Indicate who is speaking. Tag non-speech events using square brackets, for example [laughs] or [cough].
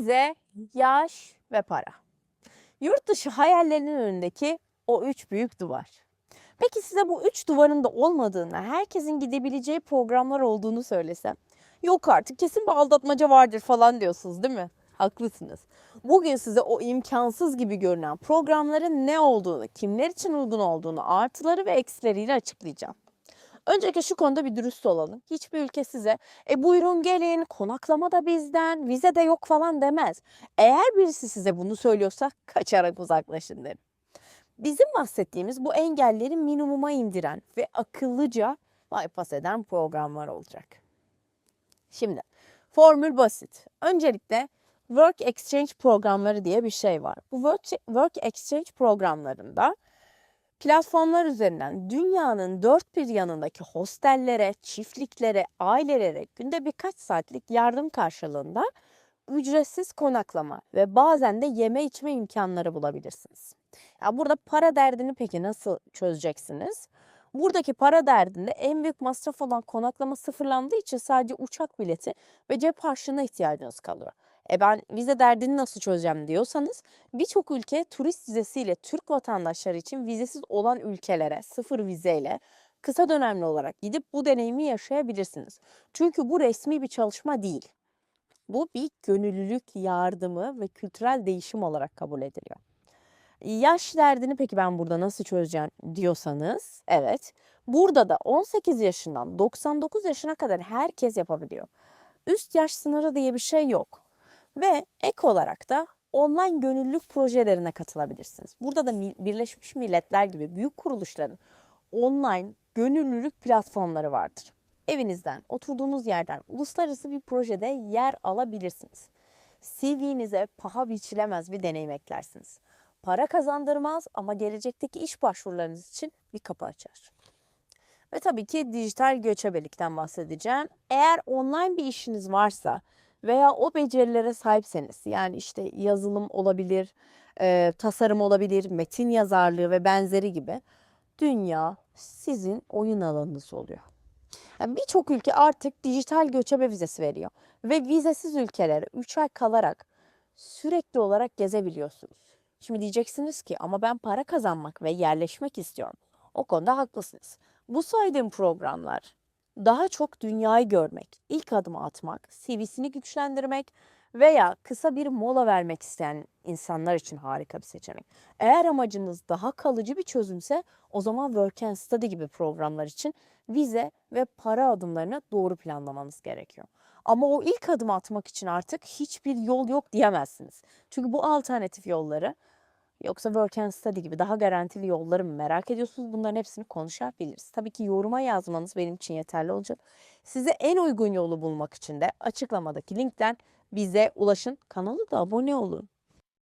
Speaker 1: Vize, yaş ve para. Yurt dışı hayallerinin önündeki o üç büyük duvar. Peki size bu üç duvarın da olmadığını, herkesin gidebileceği programlar olduğunu söylesem? Yok artık kesin bir aldatmaca vardır falan diyorsunuz değil mi? Haklısınız. Bugün size o imkansız gibi görünen programların ne olduğunu, kimler için uygun olduğunu, artıları ve eksileriyle açıklayacağım. Öncelikle şu konuda bir dürüst olalım. Hiçbir ülke size e buyurun gelin konaklama da bizden vize de yok falan demez. Eğer birisi size bunu söylüyorsa [laughs] kaçarak uzaklaşın derim. Bizim bahsettiğimiz bu engelleri minimuma indiren ve akıllıca bypass eden programlar olacak. Şimdi formül basit. Öncelikle Work Exchange programları diye bir şey var. Bu work Exchange programlarında platformlar üzerinden dünyanın dört bir yanındaki hostellere, çiftliklere, ailelere günde birkaç saatlik yardım karşılığında ücretsiz konaklama ve bazen de yeme içme imkanları bulabilirsiniz. Ya burada para derdini peki nasıl çözeceksiniz? Buradaki para derdinde en büyük masraf olan konaklama sıfırlandığı için sadece uçak bileti ve cep harçlığına ihtiyacınız kalıyor. E ben vize derdini nasıl çözeceğim diyorsanız birçok ülke turist vizesiyle Türk vatandaşları için vizesiz olan ülkelere sıfır vizeyle kısa dönemli olarak gidip bu deneyimi yaşayabilirsiniz. Çünkü bu resmi bir çalışma değil. Bu bir gönüllülük yardımı ve kültürel değişim olarak kabul ediliyor. Yaş derdini peki ben burada nasıl çözeceğim diyorsanız evet. Burada da 18 yaşından 99 yaşına kadar herkes yapabiliyor. Üst yaş sınırı diye bir şey yok. Ve ek olarak da online gönüllülük projelerine katılabilirsiniz. Burada da Birleşmiş Milletler gibi büyük kuruluşların online gönüllülük platformları vardır. Evinizden, oturduğunuz yerden uluslararası bir projede yer alabilirsiniz. CV'nize paha biçilemez bir deneyim eklersiniz. Para kazandırmaz ama gelecekteki iş başvurularınız için bir kapı açar. Ve tabii ki dijital göçebelikten bahsedeceğim. Eğer online bir işiniz varsa veya o becerilere sahipseniz yani işte yazılım olabilir, e, tasarım olabilir, metin yazarlığı ve benzeri gibi dünya sizin oyun alanınız oluyor. Yani Birçok ülke artık dijital göçebe vizesi veriyor ve vizesiz ülkelere 3 ay kalarak sürekli olarak gezebiliyorsunuz. Şimdi diyeceksiniz ki ama ben para kazanmak ve yerleşmek istiyorum. O konuda haklısınız. Bu saydığım programlar daha çok dünyayı görmek, ilk adımı atmak, CV'sini güçlendirmek veya kısa bir mola vermek isteyen insanlar için harika bir seçenek. Eğer amacınız daha kalıcı bir çözümse o zaman Work and Study gibi programlar için vize ve para adımlarını doğru planlamanız gerekiyor. Ama o ilk adımı atmak için artık hiçbir yol yok diyemezsiniz. Çünkü bu alternatif yolları Yoksa work and study gibi daha garantili yolları mı merak ediyorsunuz? Bunların hepsini konuşabiliriz. Tabii ki yoruma yazmanız benim için yeterli olacak. Size en uygun yolu bulmak için de açıklamadaki linkten bize ulaşın. Kanala da abone olun.